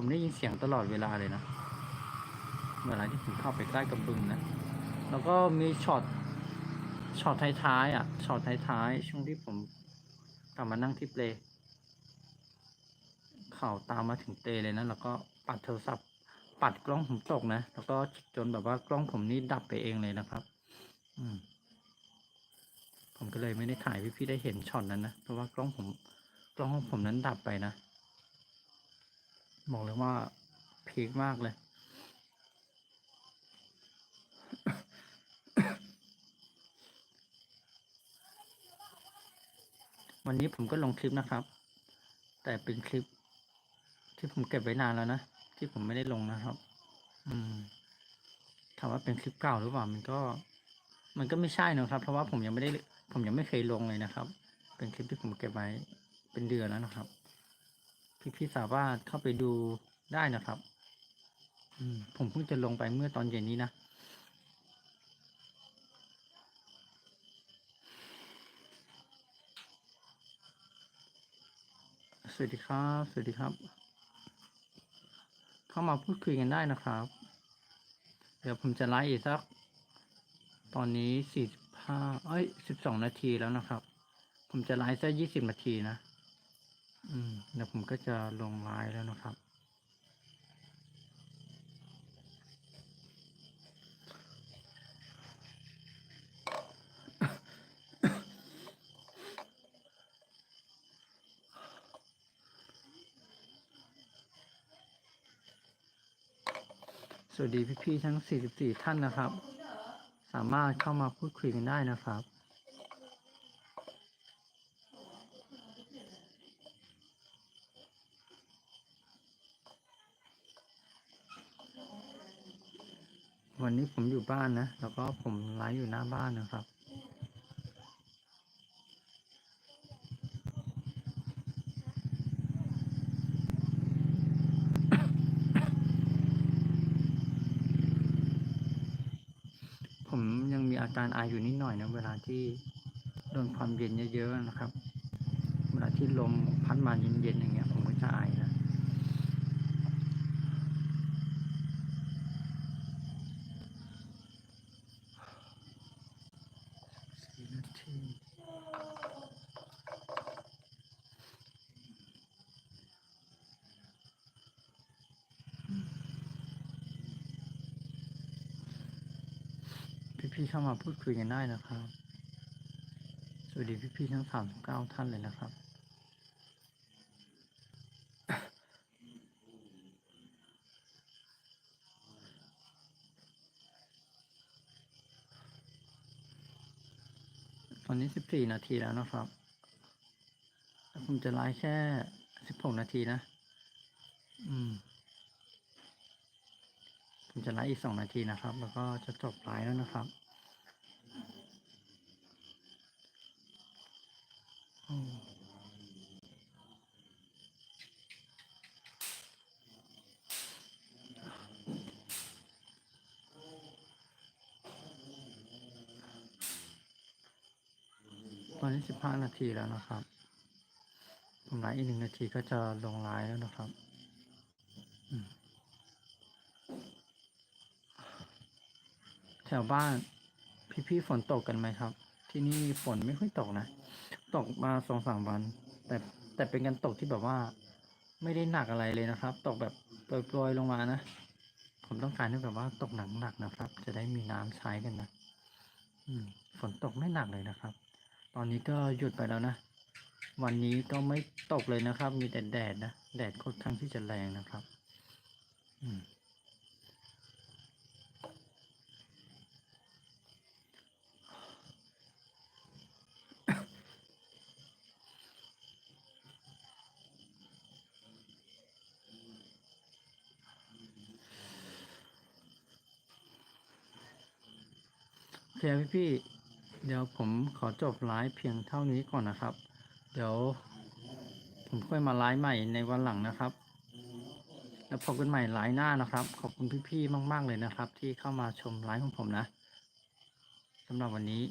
ผมได้ยินเสียงตลอดเวลาเลยนะเวลาที่ผมเข้าไปใกล้กับบึงนะ แล้วก็มีช็อตช็อตท้ายๆอะช็อตท้ายๆช่วงที่ผมกลับมานั่งที่เปลเข่าตามมาถึงเตเลยนะ แล้วก็ปัดโทรศัพท์ปัดกล้องผมตกนะ แล้วก็จนแบบว่ากล้องผมนี่ดับไปเองเลยนะครับ อืม ผมก็เลยไม่ได้ถ่ายพี่ๆได้เห็นช็อตนั้นนะ เพราะว่ากล้องผม กล้องของผมนั้นดับไปนะ บอกเลยว่าพีคมากเลย วันนี้ผมก็ลงคลิปนะครับ แต่เป็นคลิป ที่ผมเก็บไว้นานแล้วนะ ที่ผมไม่ได้ลงนะครับ อืมถามว่าเป็นคลิปเก่าหรือเปล่ามันก็ มันก็ไม่ใช่นะครับ เพราะว่าผมยังไม่ได้ ผมยังไม่เคยลงเลยนะครับ เป็นคลิปที่ผมเก็บไว้เป็นเดือนแล้วนะครับ พี่สามารถเข้าไปดูได้นะครับ อืม ผมเพิ่งจะลงไปเมื่อตอนเย็นนี้นะสวัสดีครับ สวัสดีครับ เข้ามาพูดคุยกันได้นะครับ เดี๋ยวผมจะไลฟ์อีกสัก ตอนนี้สี่สิบห้าเอ้ยสิบสองนาทีแล้วนะครับ ผมจะไลฟ์สักยี่สิบนาทีนะ อืมเดี๋ยวผมก็จะลงไลน์แล้วนะครับ สวัสดีพี่ๆทั้ง 44 ท่านนะครับ สามารถเข้ามาพูดคุยกันได้นะครับ วันนี้ผมอยู่บ้านนะ แล้วก็ผมไลฟ์อยู่หน้าบ้านนะครับ ผมยังมีอาการไออยู่นิดหน่อยนะเวลาที่โดนความเย็นเยอะๆนะครับ เวลาที่ลมพัดมาเย็นๆอย่างเงี้ย ผมก็จะไอนะ สี่นา ทีพี่ๆเข้ามาพูดคุยกันได้นะครับ สวัสดีพี่ๆทั้งสามเก้าท่านเลยนะครับ ตอนนี้สิบสี่นาทีแล้วนะครับแต่ผมจะไลฟ์แค่สิบหกนาทีนะ อืม ผมจะไลฟ์อีกสองนาทีนะครับ แล้วก็จะจบไลฟ์แล้วนะครับ ตอนนี้สิบห้านาทีแล้วนะครับ ผมไลฟ์อีกหนึ่งนาทีก็จะลงไลฟ์แล้วนะครับแถวบ้าน พี่ๆฝนตกกันไหมครับ ที่นี่ฝนไม่ค่อยตกนะ ตกมาสองสามวัน แต่แต่เป็นการตกที่แบบว่า ไม่ได้หนักอะไรเลยนะครับ ตกแบบโปรยๆลงมานะผมต้องการให้แบบว่าตกหนักๆนะครับ จะได้มีน้ำใช้กันนะ อืมฝนตกไม่หนักเลยนะครับ อนนี้ก็หยุดไปแล้วนะ วันนี้ก็ไม่ตกเลยนะครับ มีแต่แดดนะ แดดค่อนข้างที่จะแรงนะครับ อืมโอเคพี่พี่ เดี๋ยวผมขอจบไลฟ์เพียงเท่านี้ก่อนนะครับ เดี๋ยว ผมค่อยมาไลฟ์ใหม่ในวันหลังนะครับ แล้วพบกันใหม่ไลฟ์หน้านะครับ ขอบคุณพี่ๆมาก ๆเลยนะครับ ที่เข้ามาชมไลฟ์ของผมนะสำหรับวันนี้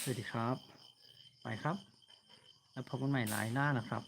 สวัสดีครับ ไปครับ แล้วพบกันใหม่ไลฟ์หน้านะครับ